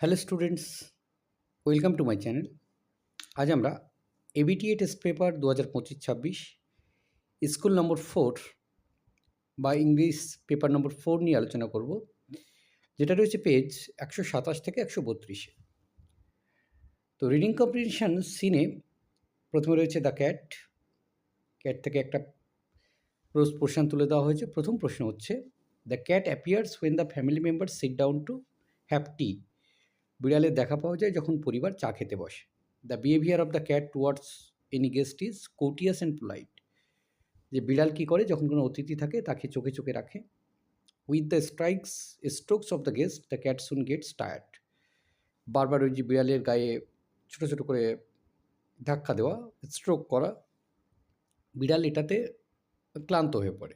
Hello students welcome to my channel আজ আমরা ABTA test paper দু হাজার পঁচিশ ছাব্বিশ স্কুল নম্বর ফোর বা ইংলিশ পেপার নম্বর ফোর নিয়ে আলোচনা করব, যেটা রয়েছে পেজ একশো সাতাশ থেকে একশো বত্রিশে। তো রিডিং কম্পিটিশান সিনে প্রথমে রয়েছে দ্য ক্যাট ক্যাট থেকে একটা পোর্শন তুলে দেওয়া হয়েছে। প্রথম প্রশ্ন হচ্ছে the cat appears when the family member sit down to have tea বিড়ালের দেখা পাওয়া যায় যখন পরিবার চা খেতে বসে। The behaviour of the cat towards any guest is courteous and polite যে বিড়াল কী করে, যখন কোনো অতিথি থাকে, তাকে চোখে চোখে রাখে। With the strikes strokes of the guest the cat soon gets tired বারবার ওই যে বিড়ালের গায়ে ছোটো ছোটো করে ধাক্কা দেওয়া স্ট্রোক করা, বিড়াল এটাতে ক্লান্ত হয়ে পড়ে।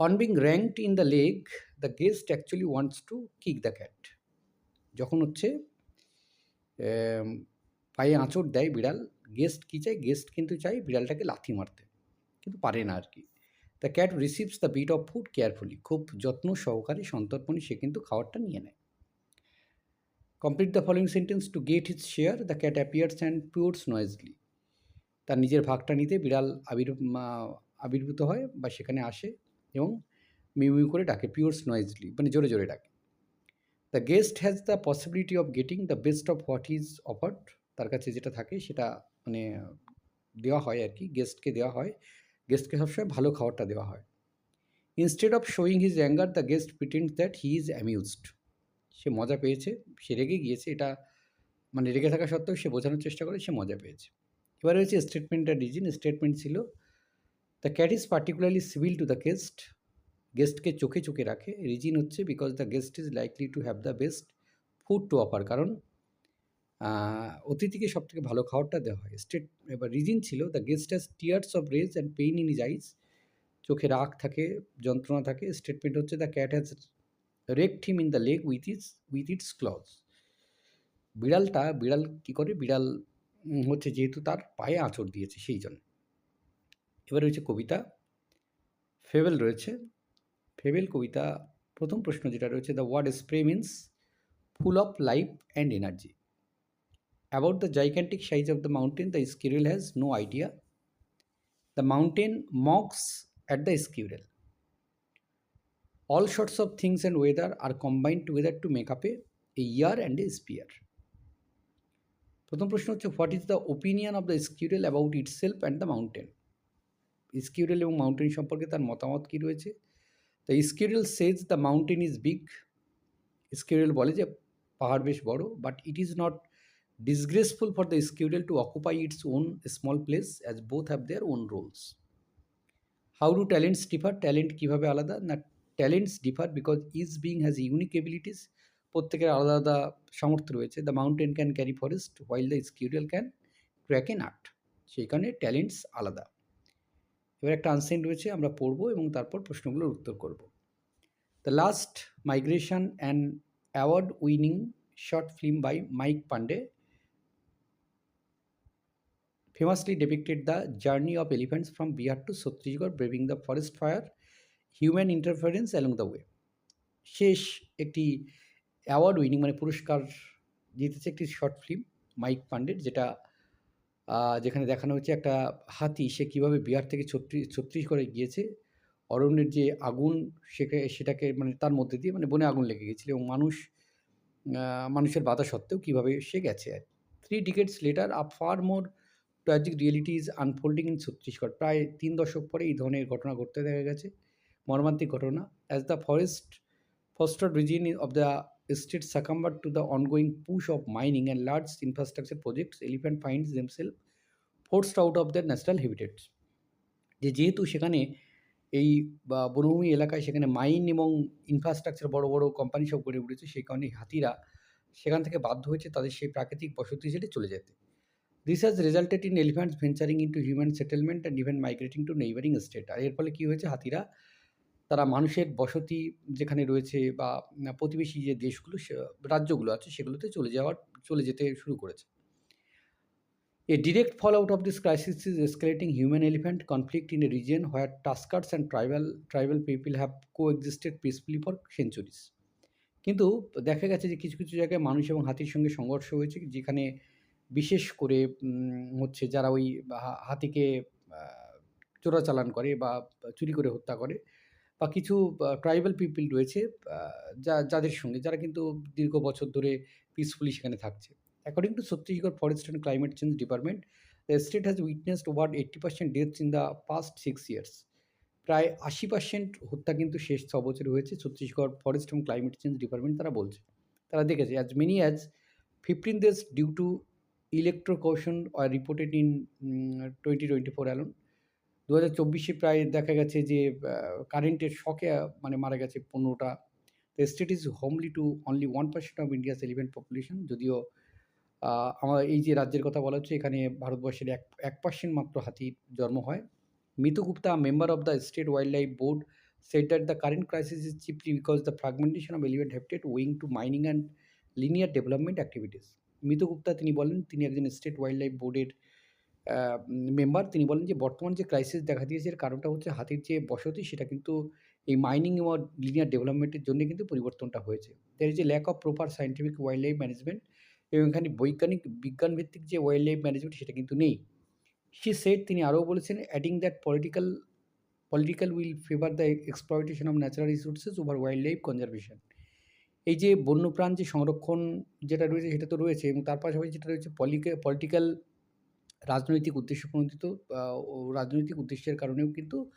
On being ranked in the leg the guest actually wants to kick the cat যখন হচ্ছে পায়ে আঁচড় দেয় বিড়াল গেস্ট কী চায়? গেস্ট কিন্তু চায় বিড়ালটাকে লাথি মারতে। কিন্তু পারে না আর কি the cat receives the bit of food carefully খুব যত্ন সহকারে সন্তর্পণে সে কিন্তু খাবারটা নিয়ে নেয়। Complete the following sentence to get his share the cat appears and purrs noisily তার নিজের ভাগটা নিতে বিড়াল আবির আবির্ভূত হয় বা সেখানে আসে এবং মিউ করে ডাকে পিওর্স নয়েজলি মানে জোরে জোরে ডাকে। The guest has the possibility of getting the best of what is offered তার কাছে যেটা থাকে সেটা মানে দেওয়া হয় আর কি গেস্টকে দেওয়া হয়। গেস্টকে সবসময় ভালো খাবারটা দেওয়া হয়। Instead of showing his anger the guest pretend that he is amused সে মজা পেয়েছে, সে রেগে গিয়েছে, এটা মানে রেগে থাকা সত্ত্বেও সে বোঝানোর চেষ্টা করে, সে মজা পেয়েছে। এবার হচ্ছে স্টেটমেন্টটা রিজিন স্টেটমেন্ট ছিল the cat is particularly civil to the guest গেস্টকে চোখে চোখে রাখে। রিজিন হচ্ছে because the guest is likely to have the best food to offer কারণ অতিথিকে সব থেকে ভালো খাবারটা দেওয়া হয়। স্টেট এবার রিজিন ছিল the guest has tears of rage and pain in his eyes চোখে রাগ থাকে, যন্ত্রণা থাকে। স্টেটমেন্ট হচ্ছে the cat has raked him in the leg with his with its claws বিড়ালটা, বিড়াল কী করে? বিড়াল হচ্ছে যেহেতু তার পায়ে আঁচড় দিয়েছে সেই জন্য এবার রয়েছে কবিতা। ফেবেল রয়েছে। ফেবেল কবিতা, প্রথম প্রশ্ন যেটা রয়েছে the word spray means full of life and energy about the gigantic size of the mountain the squirrel has no idea the mountain mocks at the squirrel all sorts of things and weather are combined together to make up a year and a sphere প্রথম প্রশ্ন হচ্ছে what is the opinion of the squirrel about itself and the mountain squirrel এবং mountain সম্পর্কে তার মতামত কী রয়েছে? The squirrel says the mountain is big squirrel বলে যে, পাহাড় বেশ বড় but it is not disgraceful for the squirrel to occupy its own small place as both have their own roles how do talents differ talent কীভাবে আলাদা? না talents differ because is being has unique abilities প্রত্যেকের আলাদা আলাদা সামর্থ্য রয়েছে। The mountain can carry forest while the squirrel can crack a nut সেই কারণে ট্যালেন্টস আলাদা। এবার একটা আনসাইন রয়েছে আমরা পড়ব এবং তারপর প্রশ্নগুলোর উত্তর করব the last migration and award winning short film by Mike Pandey famously depicted the journey of elephants from Bihar to Chhattisgarh braving the forest fire, human interference along the way. শেষ একটি অ্যাওয়ার্ড উইনিং মানে পুরস্কার জিতেছে একটি short film Mike পান্ডের যেটা যেখানে দেখানো হচ্ছে একটা হাতি, সে কীভাবে বিহার থেকে ছত্রিশ ছত্তিশগড়ে গিয়েছে, অরণ্যের যে আগুন, সেকে, সেটাকে মানে তার মধ্যে দিয়ে মানে বনে আগুন লেগে গেছিল এবং মানুষ মানুষের বাধা সত্ত্বেও কীভাবে সে গেছে। আর three decades later a far more tragic reality is unfolding in Chhattisgarh প্রায় তিন দশক পরে এই ধরনের ঘটনা ঘটতে দেখা গেছে, মর্মান্তিক ঘটনা। As the forest foster region of the state succumb to the ongoing push of mining and large infrastructure projects elephant finds themselves forced out of the natural habitats যে যেহেতু সেখানে এই বনভূমি এলাকায় সেখানে মাইন এবং ইনফ্রাস্ট্রাকচার বড় বড় কোম্পানি সব গড়ে উঠেছে, সেই কারণে হাতিরা সেখান থেকে বাধ্য হয়েছে তাদের সেই প্রাকৃতিক বসতি ছেড়ে চলে যেতে। This has resulted in elephants venturing into human settlement and even migrating to neighbouring state আর এর ফলে কী হয়েছে? হাতিরা তারা মানুষের বসতি যেখানে রয়েছে বা প্রতিবেশী যে দেশগুলো রাজ্যগুলো আছে সেগুলোতে চলে যাওয়ার চলে যেতে শুরু করেছে। A direct fallout of this crisis is escalating human elephant conflict in a region where tuskers and tribal tribal people have coexisted peacefully for centuries কিন্তু দেখা গেছে যে কিছু, কিছু জায়গায় মানুষ এবং হাতির সঙ্গে সংঘর্ষ হয়েছে যেখানে বিশেষ করে হচ্ছে যারা ওই হাতিকে চোরাচালান করে বা চুরি করে হত্যা করে বা কিছু ট্রাইবাল পিপল রয়েছে যা যাদের সঙ্গে যারা কিন্তু দীর্ঘ বছর ধরে পিসফুলি সেখানে থাকছে। According to Chhattisgarh forest and climate change department, the state has witnessed over 80% deaths in the past six years. প্রায় 80% হত্যা কিন্তু শেষ ছ বছরে হয়েছে ছত্তিশগড় ফরেস্ট এবং ক্লাইমেট চেঞ্জ ডিপার্টমেন্ট তারা বলছে। তারা দেখেছে as many as 15 deaths due to electrocution are reported in twenty twenty four alone. ২০২৪ এ প্রায় দেখা গেছে যে কারেন্টের শখে মানে মারা গেছে ১৫ টা। The state is homely to only one percent of India's elephant population যদিও আমার এই যে রাজ্যের কথা বলা হচ্ছে এখানে ভারতবর্ষের এক এক পার্সেন্ট মাত্র হাতির জন্ম হয়। Mitu Gupta, member of the state wildlife board said that the current crisis is chiefly because the fragmentation of elephant habitat owing to mining and linear development activities. Mitu Gupta তিনি বলেন তিনি একজন state wildlife বোর্ডের member. তিনি বলেন যে, বর্তমান যে ক্রাইসিস দেখা দিয়েছে, এর কারণটা হচ্ছে হাতির যে বসতি, সেটা কিন্তু এই মাইনিং এবং লিনিয়ার ডেভেলপমেন্টের জন্য কিন্তু পরিবর্তনটা হয়েছে। there is lack of proper proper wildlife management এবং এখানে বৈজ্ঞানিক বিজ্ঞানভিত্তিক যে ওয়াইল্ড লাইফ ম্যানেজমেন্ট সেটা কিন্তু নেই। she সেট তিনি আরও বলেছেন adding that political political will favour favor the exploitation natural natural resources wild life conservation এই যে বন্যপ্রাণ যে সংরক্ষণ যেটা রয়েছে, সেটা তো রয়েছে এবং তার পাশাপাশি যেটা রয়েছে পলিটিক্যাল রাজনৈতিক উদ্দেশ্যপ্রণোদিত প্রণোদিত রাজনৈতিক উদ্দেশ্যের কারণেও কিন্তু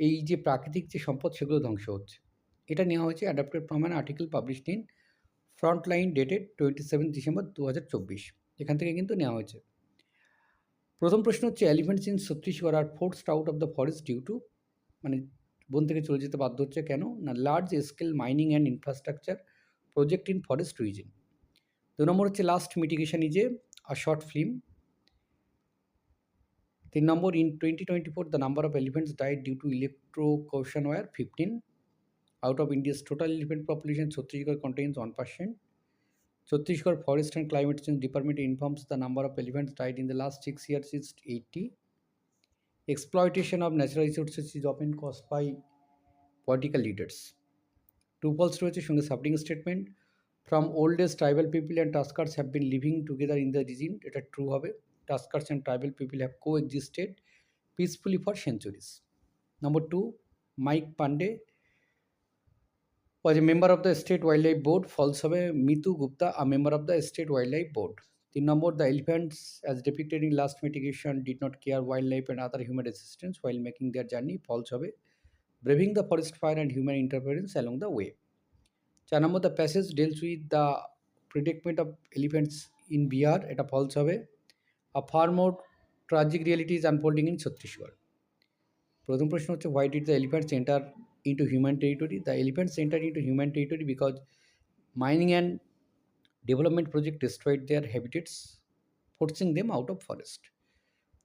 এই যে প্রাকৃতিক যে সম্পদ সেগুলো ধ্বংস হচ্ছে। এটা নেওয়া হয়েছে adapted from an article published in Frontline dated 27 December ২০২৪ এখান থেকে কিন্তু নেওয়া হয়েছে। প্রথম প্রশ্ন হচ্ছে elephants in Chhattisgarh are forced out of the forest due to মানে বন থেকে চলে যেতে বাধ্য হচ্ছে কেন? না large scale mining and infrastructure project in forest region. দু নম্বর হচ্ছে last mitigation is a short film. ৩ number in 2024 the number of elephants died due to electrocution were 15. Out of India's total elephant population, Chhattisgarh contains 1%. Chhattisgarh Forest and Climate Change Department informs the number of elephants died in the last 6 years is 80. Exploitation of natural resources is often caused by political leaders. True false রয়েছে সঙ্গে supporting statement from oldest tribal people and tuskers have been living together in the region এটা true হবে and tribal people have coexisted peacefully for centuries number two Mike Pandey was a member of the state wildlife board false হবে Mitu Gupta a member of the state wildlife board তিন নম্বর the elephants as depicted in last mitigation did not care wildlife and other human resistance while making their journey false হবে braving the forest fire and human interference along the way চার নম্বর the passage deals with the predicament of elephants in Bihar এটা false হবে a far more tragic reality is unfolding in Chhattisgarh প্রথম প্রশ্ন হচ্ছে why did the elephants enter into human territory the elephants entered into human territory because mining and development project destroyed their habitats forcing them out of forest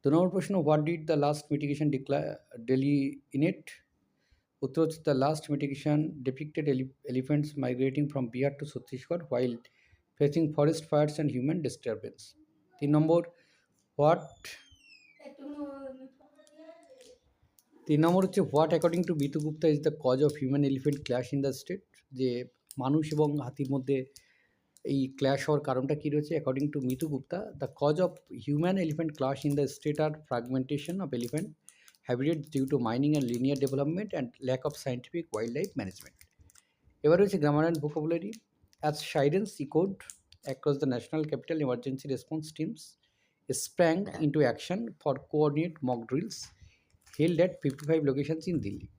দু নম্বর প্রশ্ন what did the last mitigation declare delineate উত্তর হচ্ছে the last mitigation depicted ele- elephants migrating from Bihar to Chhattisgarh while facing forest fires and human disturbance তিন নম্বর what? তিন নম্বর হচ্ছে what according to Bitu Gupta is the cause of human elephant clash in the state যে মানুষ এবং হাতির মধ্যে এই ক্ল্যাশ হওয়ার কারণটা কী রয়েছে? According to Mitu Gupta the cause of human elephant clash in the state are fragmentation of elephant habitat due to mining and linear development and lack of scientific wildlife management এবার রয়েছে grammar and vocabulary as sirens echoed across the national capital emergency response teams sprang into action for coordinate mock drills held at 55 locations in Delhi.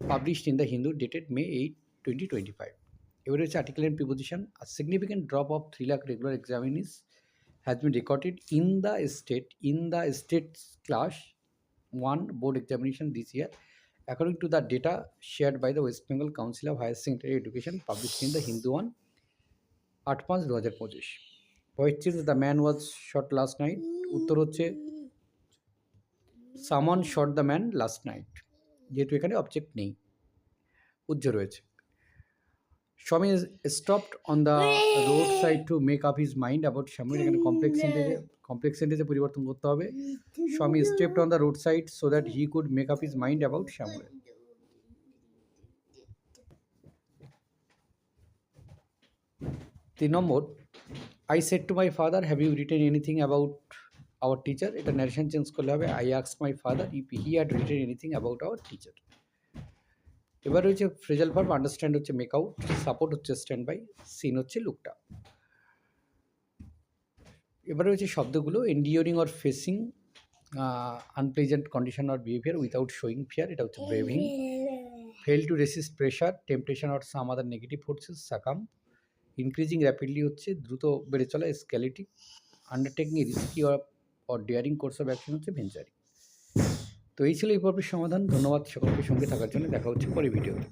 Published in the Hindu dated May 8, 2025. এবারে হচ্ছে article and preposition. A significant drop of 3 lakh regular examinees has been recorded in the state in the state's class 1 board examination this year according to the data shared by the West Bengal Council of Higher Secondary Education published in the Hindu one আট পাঁচ দু হাজার পঁচিশ white the man was shot last night. উত্তর হচ্ছে, someone shot the man last night. যেহেতু এখানে object নেই। উজ্জ্ব রয়েছে। Swami stopped on the road side to make up his mind about স্বামীর এখানে কমপ্লেক্স সেন্টেজে কমপ্লেক্স সেন্টেজে পরিবর্তন করতে হবে। Swami stepped on the road side so that he could make up his mind about Shyamal তিন নম্বর I said to my father have you written anything about our teacher এটা narration change করলে হবে। I আক্স my father if he had written anything about our teacher এবার রয়েছে phrasal verb understand হচ্ছে make out support হচ্ছে stand by seen হচ্ছে লুকটা এবার রয়েছে শব্দগুলো enduring or facing unpleasant condition or behaviour without showing fear এটা হচ্ছে braving fail to resist pressure temptation or some other negative forces succumb increasing rapidly হচ্ছে, দ্রুত বেড়ে চলা স্ক্যালিটি undertaking risky or daring course of action হচ্ছে venturing তো এই ছিল এই পর্বের সমাধান, ধন্যবাদ সকলকে সঙ্গে থাকার জন্য, দেখা হচ্ছে পরে ভিডিওতে